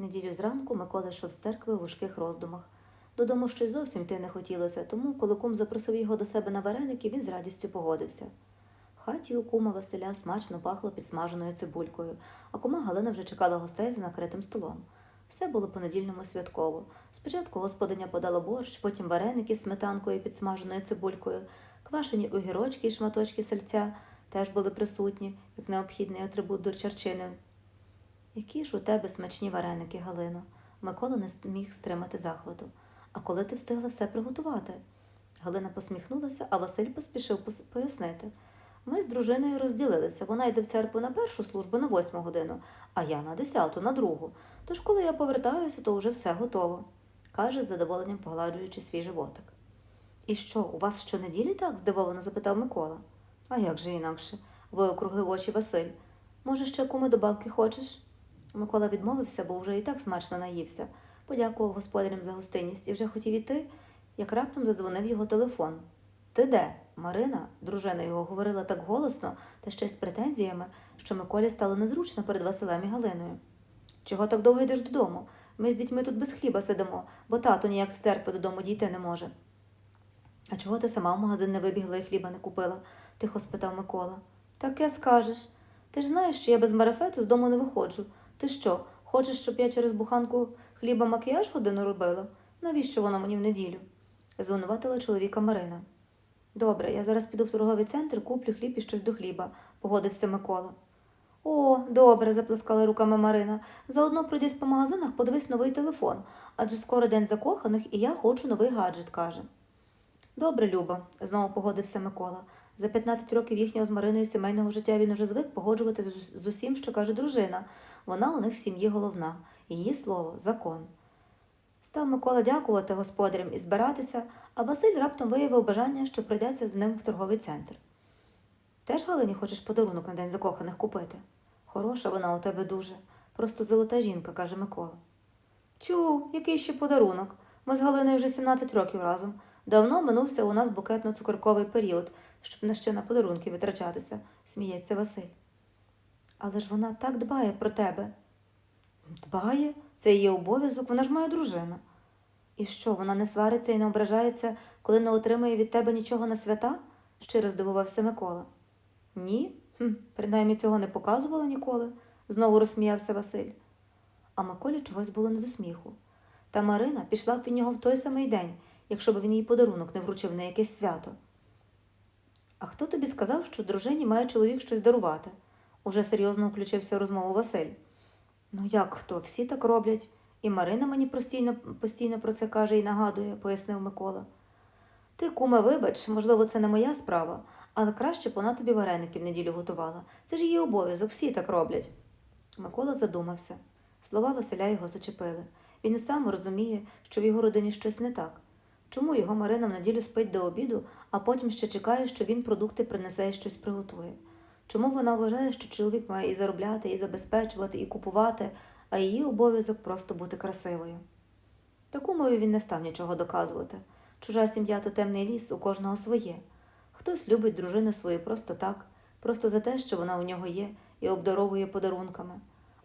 Неділю зранку Микола йшов з церкви у важких роздумах. Додому щось зовсім йти не хотілося, тому, коли кум запросив його до себе на вареники, він з радістю погодився. В хаті у кума Василя смачно пахло підсмаженою цибулькою, а кума Галина вже чекала гостей за накритим столом. Все було по-недільному святково. Спочатку господиня подала борщ, потім вареники з сметанкою підсмаженою цибулькою, квашені огірочки і шматочки сальця теж були присутні, як необхідний атрибут до черчини. Які ж у тебе смачні вареники, Галино? Микола не міг стримати захвату. А коли ти встигла все приготувати? Галина посміхнулася, а Василь поспішив пояснити. Ми з дружиною розділилися. Вона йде в церкву на першу службу на восьму годину, а я на десяту, на другу. Тож, коли я повертаюся, то вже все готово, каже, з задоволенням погладжуючи свій животик. І що, у вас щонеділі так? здивовано запитав Микола. А як же інакше? Ви округлив очі Василь. Може, ще куми добавки хочеш? Микола відмовився, бо вже і так смачно наївся. Подякував господарям за гостинність і вже хотів іти, як раптом задзвонив його телефон. Ти де? Марина, дружина його, говорила так голосно та ще й з претензіями, що Миколі стало незручно перед Василем і Галиною. Чого так довго йдеш додому? Ми з дітьми тут без хліба сидимо, бо тато ніяк з церкви додому дійти не може. А чого ти сама в магазин не вибігла і хліба не купила? тихо спитав Микола. Таке скажеш. Ти ж знаєш, що я без марафету з дому не виходжу. Ти що, хочеш, щоб я через буханку хліба макіяж годину робила? Навіщо воно мені в неділю? звинуватила чоловіка Марина. Добре, я зараз піду в торговий центр, куплю хліб і щось до хліба, погодився Микола. О, добре, заплескала руками Марина. Заодно пройдись по магазинах, подивись новий телефон, адже скоро день закоханих, і я хочу новий гаджет, каже. Добре, Люба, знову погодився Микола. За 15 років їхнього з Мариною сімейного життя він уже звик погоджувати з- усім, що каже дружина. Вона у них в сім'ї головна, її слово закон. Став Микола дякувати господарям і збиратися, а Василь раптом виявив бажання, що прийдеться з ним в торговий центр. Теж Галині хочеш подарунок на день закоханих купити? Хороша вона у тебе дуже, просто золота жінка, каже Микола. Тю, який ще подарунок? Ми з Галиною вже 17 років разом. Давно минувся у нас букетно-цукерковий період, щоб на ще на подарунки витрачатися, сміється Василь. Але ж вона так дбає про тебе. Дбає, це її обов'язок, вона ж моя дружина. І що, вона не свариться і не ображається, коли не отримує від тебе нічого на свята? щиро здивувався Микола. Ні, хм, принаймні цього не показувала ніколи, знову розсміявся Василь. А Миколі чогось було не до сміху. Та Марина пішла б від нього в той самий день, якщо б він їй подарунок не вручив на якесь свято. А хто тобі сказав, що дружині має чоловік щось дарувати? Уже серйозно включився в розмову Василь. Ну як хто? Всі так роблять. І Марина мені постійно, постійно про це каже і нагадує, пояснив Микола. Ти, куме, вибач, можливо, це не моя справа, але краще б вона тобі вареники в неділю готувала. Це ж її обов'язок, всі так роблять. Микола задумався. Слова Василя його зачепили. Він і сам розуміє, що в його родині щось не так. Чому його Марина в неділю спить до обіду, а потім ще чекає, що він продукти принесе і щось приготує? Чому вона вважає, що чоловік має і заробляти, і забезпечувати, і купувати, а її обов'язок просто бути красивою? Такому він не став нічого доказувати. Чужа сім'я то темний ліс, у кожного своє. Хтось любить дружину свою просто так, просто за те, що вона у нього є, і обдаровує подарунками.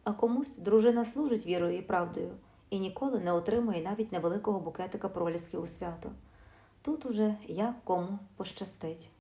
А комусь дружина служить вірою і правдою і ніколи не отримує навіть невеликого букетика пролісків у свято. Тут уже як кому пощастить.